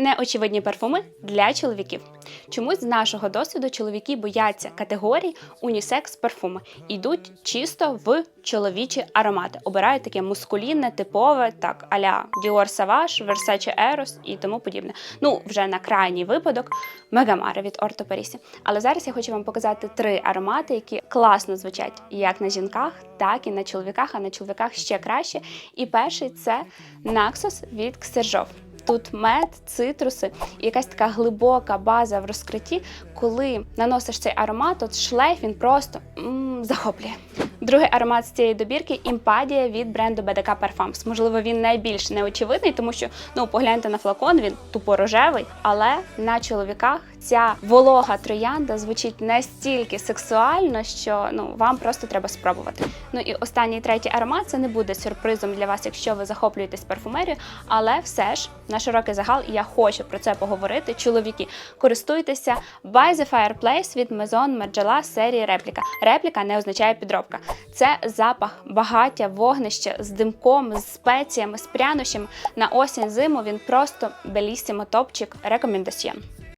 Неочевидні парфуми для чоловіків. Чомусь з нашого досвіду чоловіки бояться категорій унісекс парфуми. Йдуть чисто в чоловічі аромати. Обирають таке мускулінне, типове, так аля Dior Savage, Versace Eros і тому подібне. Ну, вже на крайній випадок Мегамара від Paris. Але зараз я хочу вам показати три аромати, які класно звучать як на жінках, так і на чоловіках, а на чоловіках ще краще. І перший це Naxos від Ксержов. Тут мед, цитруси, і якась така глибока база в розкритті. Коли наносиш цей аромат, от шлейф він просто м, захоплює. Другий аромат з цієї добірки імпадія від бренду BDK Parfums. Можливо, він найбільш неочевидний, тому що ну погляньте на флакон, він тупо рожевий, але на чоловіках ця волога троянда звучить настільки сексуально, що ну вам просто треба спробувати. Ну і останній третій аромат це не буде сюрпризом для вас, якщо ви захоплюєтесь парфумерією, але все ж на широкий загал і я хочу про це поговорити. Чоловіки, користуйтеся By the Fireplace від Maison Margiela серії репліка. Репліка не означає підробка. Це запах багаття, вогнища з димком, з спеціями, з прянощами. На осінь зиму він просто белісімо топчик рекомендаціон.